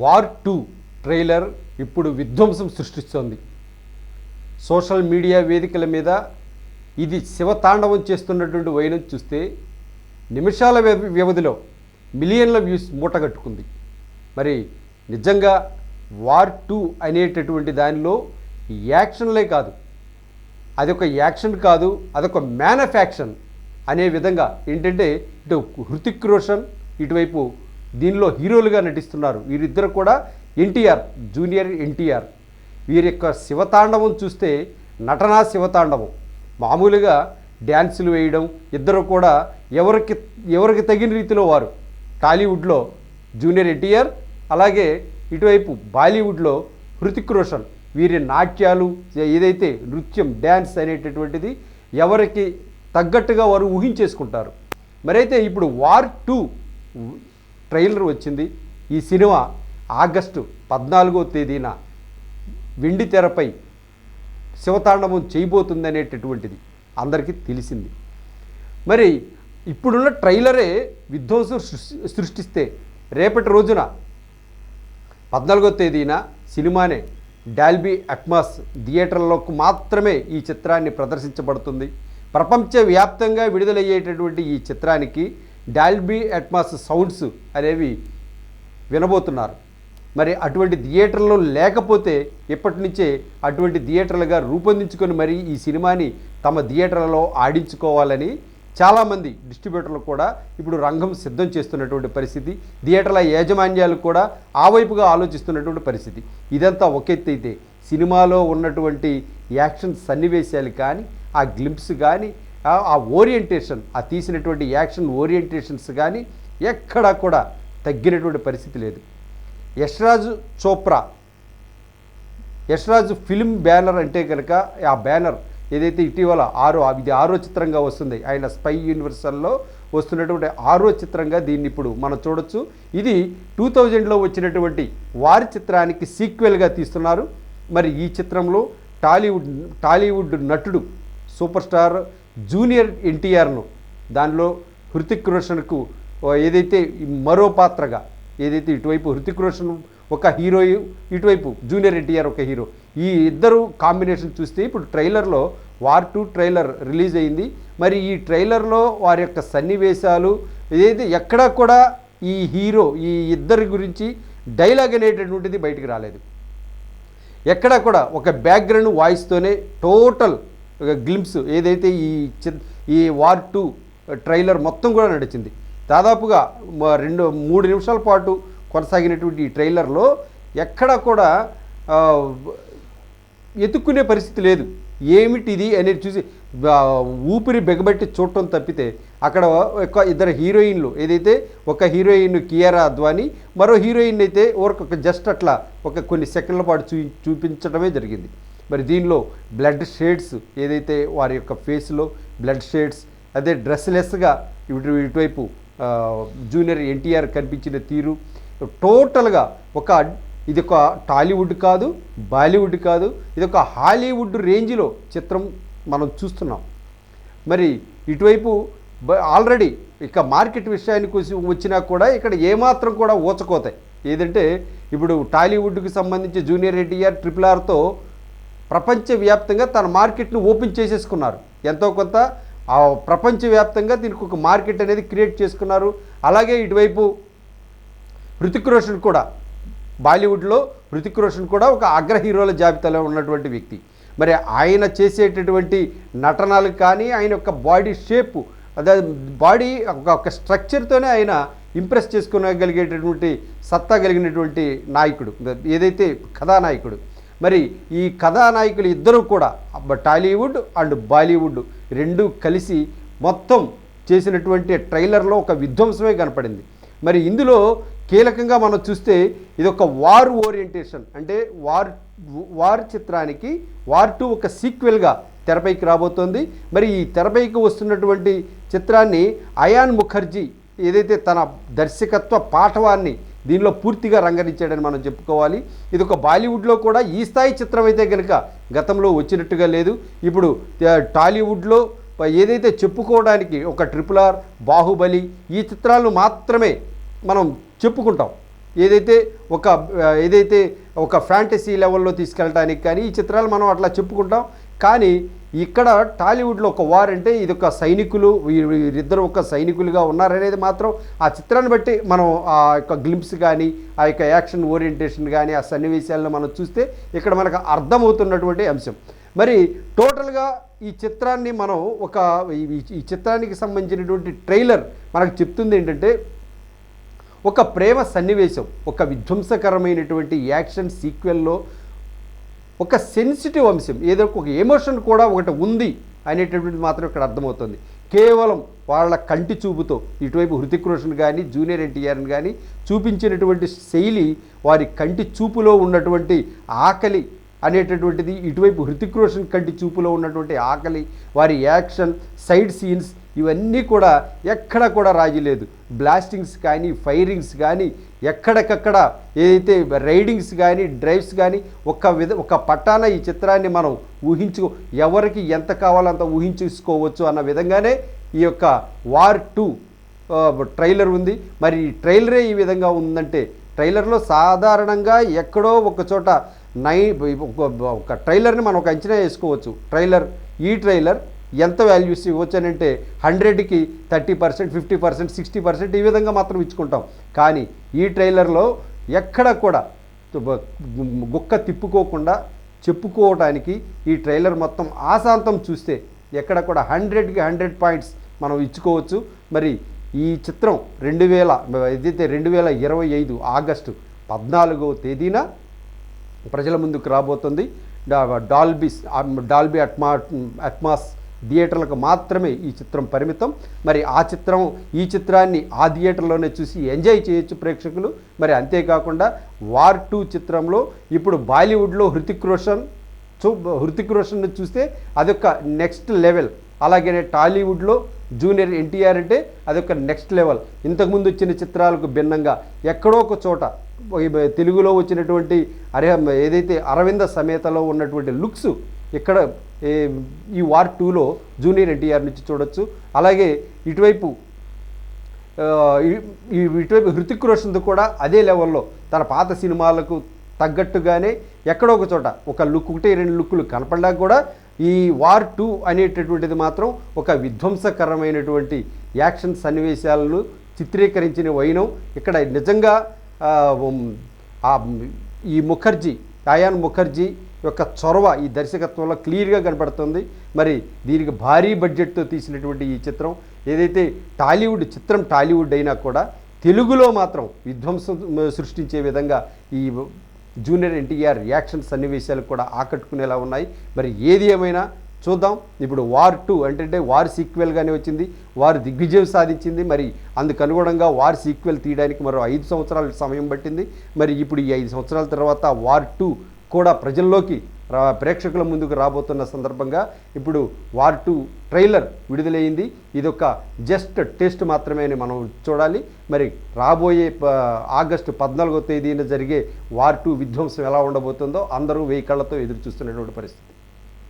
War two trailer ఇప్పుడు విధ్వంసం సృష్టిస్తోంది. సోషల్ మీడియా వేదికల మీద ఇది శివతాండవం చేస్తున్నటువంటి వైనం చూస్తే నిమిషాల వ్యవధిలో మిలియన్ల వ్యూస్ మూటగట్టుకుంది. మరి నిజంగా వార్ టూ అనేటటువంటి దానిలో యాక్షన్లే కాదు. అదొక యాక్షన్ కాదు అదొక మ్యానుఫ్యాక్షన్ అనే విధంగా ఏంటంటే ఇటు హృతిక్ రోషన్ ఇటువైపు దీనిలో హీరోలుగా నటిస్తున్నారు. వీరిద్దరు కూడా ఎన్టీఆర్ జూనియర్ ఎన్టీఆర్. వీరి యొక్క శివతాండవం చూస్తే నటనా శివతాండవం. మామూలుగా డ్యాన్సులు వేయడం ఇద్దరు కూడా ఎవరికి ఎవరికి తగిన రీతిలో వారు. టాలీవుడ్లో జూనియర్ ఎన్టీఆర్ అలాగే ఇటువైపు బాలీవుడ్లో హృతిక్ రోషన్. వీరి నాట్యాలు ఏదైతే నృత్యం డ్యాన్స్ అనేటటువంటిది ఎవరికి తగ్గట్టుగా వారు ఊహించేసుకుంటారు. మరైతే ఇప్పుడు వార్ టూ ట్రైలర్ వచ్చింది. ఈ సినిమా ఆగస్టు పద్నాలుగో తేదీన వెండి తెరపై శివతాండవం చేయబోతుంది అనేటటువంటిది అందరికీ తెలిసింది. మరి ఇప్పుడున్న ట్రైలరే విధ్వంసం సృష్టి సృష్టిస్తే రేపటి రోజున పద్నాలుగో తేదీన సినిమానే డాల్బీ అట్మాస్ థియేటర్లకు మాత్రమే ఈ చిత్రాన్ని ప్రదర్శించబడుతుంది. ప్రపంచవ్యాప్తంగా విడుదలయ్యేటటువంటి ఈ చిత్రానికి డాల్బీ అట్మాస్ సౌండ్స్ అనేవి వినబోతున్నారు. మరి అటువంటి థియేటర్లు లేకపోతే ఇప్పటి నుంచే అటువంటి థియేటర్లుగా రూపొందించుకొని మరి ఈ సినిమాని తమ థియేటర్లలో ఆడించుకోవాలని చాలామంది డిస్ట్రిబ్యూటర్లు కూడా ఇప్పుడు రంగం సిద్ధం చేస్తున్నటువంటి పరిస్థితి థియేటర్ల యాజమాన్యాలు కూడా ఆ వైపుగా ఆలోచిస్తున్నటువంటి పరిస్థితి. ఇదంతా ఒక ఎత్తు అయితే సినిమాలో ఉన్నటువంటి యాక్షన్ సన్నివేశాలు కానీ ఆ గ్లింప్స్ కానీ ఆ- ఓరియంటేషన్ ఆ తీసినటువంటి యాక్షన్ ఓరియంటేషన్స్ కానీ ఎక్కడా కూడా తగ్గినటువంటి పరిస్థితి లేదు. యశ్రాజ్ చోప్రా యశ్రాజ్ ఫిల్మ్ బ్యానర్ అంటే కనుక ఆ బ్యానర్ ఏదైతే ఇటీవల ఆరో ఇది ఆరో చిత్రంగా వస్తుంది ఆయన స్పై యూనివర్సల్లో వస్తున్నటువంటి ఆరో చిత్రంగా దీన్ని ఇప్పుడు మనం చూడొచ్చు. ఇది టూ థౌజండ్లో వచ్చినటువంటి వారి చిత్రానికి సీక్వెల్గా తీస్తున్నారు. మరి ఈ చిత్రంలో టాలీవుడ్ టాలీవుడ్ నటుడు సూపర్ స్టార్ జూనియర్ ఎన్టీఆర్ను దానిలో హృతిక్ రోషన్కు ఏదైతే మరో పాత్రగా ఏదైతే ఇటువైపు హృతిక్ రోషన్ ఒక హీరో ఇటువైపు జూనియర్ ఎన్టీఆర్ ఒక హీరో ఈ ఇద్దరు కాంబినేషన్ చూస్తే ఇప్పుడు ట్రైలర్లో వార్ టూ ట్రైలర్ రిలీజ్ అయింది. మరి ఈ ట్రైలర్లో వారి యొక్క సన్నివేశాలు ఏదైతే ఎక్కడా కూడా ఈ హీరో ఈ ఇద్దరి గురించి డైలాగ్ అనేటటువంటిది బయటికి రాలేదు. ఎక్కడా కూడా ఒక బ్యాక్గ్రౌండ్ వాయిస్తోనే టోటల్ గ్లిమ్స్ ఏదైతే ఈ చి- ఈ వార్ టూ ట్రైలర్ మొత్తం కూడా నడిచింది. దాదాపుగా రెండు మూడు నిమిషాల పాటు కొనసాగినటువంటి ఈ ట్రైలర్లో ఎక్కడ కూడా ఎతుక్కునే ఎత్తుక్కునే పరిస్థితి లేదు. ఏమిటి ఇది అనేది చూసి ఊపిరి బెగబెట్టి చూడటం తప్పితే అక్కడ ఒక ఇద్దరు హీరోయిన్లు ఏదైతే ఒక హీరోయిన్ కియారా అద్వాని మరో హీరోయిన్ అయితే ఒక జస్ట్ అట్లా ఒక కొన్ని సెకండ్ల పాటు చూ చూపించడమే జరిగింది. మరి దీనిలో బ్లడ్ షేడ్స్ ఏదైతే వారి యొక్క ఫేస్లో బ్లడ్ షేడ్స్ అదే డ్రెస్లెస్గా ఇటు ఇటువైపు జూనియర్ ఎన్టీఆర్ కనిపించిన తీరు. టోటల్గా ఒక ఇది ఒక టాలీవుడ్ కాదు బాలీవుడ్ కాదు ఇది ఒక హాలీవుడ్ రేంజ్లో చిత్రం మనం చూస్తున్నాం. మరి ఇటువైపు ఆల్రెడీ ఇక మార్కెట్ విషయానికి వచ్చినా కూడా ఇక్కడ ఏమాత్రం కూడా ఊచకోతాయి. ఏదంటే ఇప్పుడు టాలీవుడ్కి సంబంధించి జూనియర్ ఎన్టీఆర్ ట్రిపుల్ ఆర్తో ప్రపంచవ్యాప్తంగా తన మార్కెట్ను ఓపెన్ చేసేసుకున్నారు. ఎంతో కొంత ప్రపంచవ్యాప్తంగా దీనికి ఒక మార్కెట్ అనేది క్రియేట్ చేసుకున్నారు. అలాగే ఇటువైపు హృతిక్ రోషన్ కూడా బాలీవుడ్లో హృతిక్ రోషన్ కూడా ఒక అగ్ర హీరోల జాబితాలో ఉన్నటువంటి వ్యక్తి. మరి ఆయన చేసేటటువంటి నటనలు కానీ ఆయన యొక్క బాడీ షేప్ అదే బాడీ ఒక ఒక స్ట్రక్చర్తోనే ఆయన ఇంప్రెస్ చేసుకోగలిగేటటువంటి సత్తా కలిగినటువంటి నాయకుడు. ఏదైతే కథానాయకుడు మరి ఈ కథానాయకులు ఇద్దరూ కూడా టాలీవుడ్ అండ్ బాలీవుడ్ రెండు కలిసి మొత్తం చేసినటువంటి ట్రైలర్లో ఒక విధ్వంసమే కనపడింది. మరి ఇందులో కీలకంగా మనం చూస్తే ఇది ఒక వార్ ఓరియంటేషన్. అంటే వార్ వార్ చిత్రానికి వార్ టూ ఒక సీక్వెల్గా తెరపైకి రాబోతోంది. మరి ఈ తెరపైకి వస్తున్నటువంటి చిత్రాన్ని అయాన్ ముఖర్జీ ఏదైతే తన దర్శకత్వ పాఠవాన్ని దీనిలో పూర్తిగా రంగరించాడని మనం చెప్పుకోవాలి. ఇది ఒక బాలీవుడ్లో కూడా ఈ స్థాయి చిత్రం అయితే కనుక గతంలో వచ్చినట్టుగా లేదు. ఇప్పుడు టాలీవుడ్లో ఏదైతే చెప్పుకోవడానికి ఒక ట్రిపుల్ ఆర్ బాహుబలి ఈ చిత్రాలను మాత్రమే మనం చెప్పుకుంటాం. ఏదైతే ఒక ఏదైతే ఒక ఫ్యాంటసీ లెవెల్లో తీసుకెళ్ళడానికి కానీ ఈ చిత్రాలు మనం అట్లా చెప్పుకుంటాం. కానీ ఇక్కడ టాలీవుడ్లో ఒక వార్ అంటే ఇది ఒక సైనికులు వీరిద్దరు ఒక సైనికులుగా ఉన్నారనేది మాత్రం ఆ చిత్రాన్ని బట్టి మనం ఆ యొక్క గ్లింప్స్ కానీ ఆ యొక్క యాక్షన్ ఓరియంటేషన్ కానీ ఆ సన్నివేశాలను మనం చూస్తే ఇక్కడ మనకు అర్థమవుతున్నటువంటి అంశం. మరి టోటల్గా ఈ చిత్రాన్ని మనం ఒక ఈ చిత్రానికి సంబంధించినటువంటి ట్రైలర్ మనకు చెప్తుంది ఏంటంటే ఒక ప్రేమ సన్నివేశం ఒక విధ్వంసకరమైనటువంటి యాక్షన్ సీక్వెల్లో ఒక సెన్సిటివ్ అంశం ఏదో ఒక ఎమోషన్ కూడా ఒకటి ఉంది అనేటటువంటిది మాత్రం ఇక్కడ అర్థమవుతుంది. కేవలం వాళ్ళ కంటి చూపుతో ఇటువైపు హృతిక్ రోషన్ కానీ జూనియర్ ఎన్టీఆర్ని కానీ చూపించినటువంటి శైలి వారి కంటి చూపులో ఉన్నటువంటి ఆకలి అనేటటువంటిది ఇటువైపు హృతిక్ రోషన్ కంటి చూపులో ఉన్నటువంటి ఆకలి వారి యాక్షన్ సైడ్ సీన్స్ ఇవన్నీ కూడా ఎక్కడ కూడా రాజీ లేదు. బ్లాస్టింగ్స్ కానీ ఫైరింగ్స్ కానీ ఎక్కడికక్కడ ఏదైతే రైడింగ్స్ కానీ డ్రైవ్స్ కానీ ఒక విధ ఒక పట్టాన ఈ చిత్రాన్ని మనం ఊహించు ఎవరికి ఎంత కావాలో అంత ఊహించుకోవచ్చు అన్న విధంగానే ఈ యొక్క వార్ టూ ట్రైలర్ ఉంది. మరి ఈ ట్రైలరే ఈ విధంగా ఉందంటే ట్రైలర్లో సాధారణంగా ఎక్కడో ఒక చోట నై ఒక ట్రైలర్ని మనం ఒక అంచనా వేసుకోవచ్చు. ట్రైలర్ ఈ ట్రైలర్ ఎంత వాల్యూస్ ఇవ్వచ్చానంటే హండ్రెడ్కి thirty percent fifty percent sixty percent ఈ విధంగా మాత్రం ఇచ్చుకుంటాం. కానీ ఈ ట్రైలర్లో ఎక్కడ కూడా గుక్క తిప్పుకోకుండా చెప్పుకోవడానికి ఈ ట్రైలర్ మొత్తం ఆశాంతం చూస్తే ఎక్కడ కూడా హండ్రెడ్కి హండ్రెడ్ పాయింట్స్ మనం ఇచ్చుకోవచ్చు. మరి ఈ చిత్రం రెండు వేల ఏదైతే రెండు వేల ఇరవై ఐదు ఆగస్టు పద్నాలుగో తేదీన ప్రజల ముందుకు రాబోతుంది. డాల్బీస్ డాల్బీ అట్మా అట్మాస్ థియేటర్లకు మాత్రమే ఈ చిత్రం పరిమితం. మరి ఆ చిత్రం ఈ చిత్రాన్ని ఆ థియేటర్లోనే చూసి ఎంజాయ్ చేయొచ్చు ప్రేక్షకులు. మరి అంతేకాకుండా వార్ టూ చిత్రంలో ఇప్పుడు బాలీవుడ్లో హృతిక్ రోషన్ చూ హృతిక్ రోషన్ చూస్తే అదొక నెక్స్ట్ లెవెల్. అలాగే టాలీవుడ్లో జూనియర్ ఎన్టీఆర్ అంటే అదొక నెక్స్ట్ లెవెల్. ఇంతకుముందు వచ్చిన చిత్రాలకు భిన్నంగా ఎక్కడో ఒక చోట తెలుగులో వచ్చినటువంటి అరే ఏదైతే అరవింద సమేతలో ఉన్నటువంటి లుక్స్ ఇక్కడ ఈ వార్ టూలో జూనియర్ ఎన్టీఆర్ నుంచి చూడొచ్చు. అలాగే ఇటువైపు ఇటువైపు హృతిక్ రోషన్ది కూడా అదే లెవెల్లో. తన పాత సినిమాలకు తగ్గట్టుగానే ఎక్కడో ఒక చోట ఒక లుక్ ఒకటి రెండు లుక్కులు కనపడ్డా కూడా ఈ వార్ టూ అనేటటువంటిది మాత్రం ఒక విధ్వంసకరమైనటువంటి యాక్షన్ సన్నివేశాలను చిత్రీకరించిన వైనం. ఇక్కడ నిజంగా ఈ ముఖర్జీ ఆయాన్ ముఖర్జీ యొక్క చొరవ ఈ దర్శకత్వంలో క్లియర్గా కనపడుతుంది. మరి దీనికి భారీ బడ్జెట్తో తీసినటువంటి ఈ చిత్రం ఏదైతే టాలీవుడ్ చిత్రం టాలీవుడ్ అయినా కూడా తెలుగులో మాత్రం విధ్వంసం సృష్టించే విధంగా ఈ జూనియర్ ఎన్టీఆర్ యాక్షన్ సన్నివేశాలు కూడా ఆకట్టుకునేలా ఉన్నాయి. మరి ఏది ఏమైనా చూద్దాం. ఇప్పుడు వార్ టూ అంటే వార్ సీక్వెల్గానే వచ్చింది. వారు దిగ్విజయం సాధించింది. మరి అందుకు అనుగుణంగా వార్ సీక్వెల్ తీయడానికి మరో ఐదు సంవత్సరాల సమయం పట్టింది. మరి ఇప్పుడు ఈ ఐదు సంవత్సరాల తర్వాత వార్ టూ కూడా ప్రజల్లోకి రా- ప్రేక్షకుల ముందుకు రాబోతున్న సందర్భంగా ఇప్పుడు వార్ టూ ట్రైలర్ విడుదలైంది ఇదొక జస్ట్ టెస్ట్ మాత్రమే అని మనం చూడాలి. మరి రాబోయే ఆగస్టు పద్నాలుగో తేదీన జరిగే వార్ టూ విధ్వంసం ఎలా ఉండబోతుందో అందరూ వెయ్యి కళ్ళతో ఎదురు చూస్తున్నటువంటి పరిస్థితి.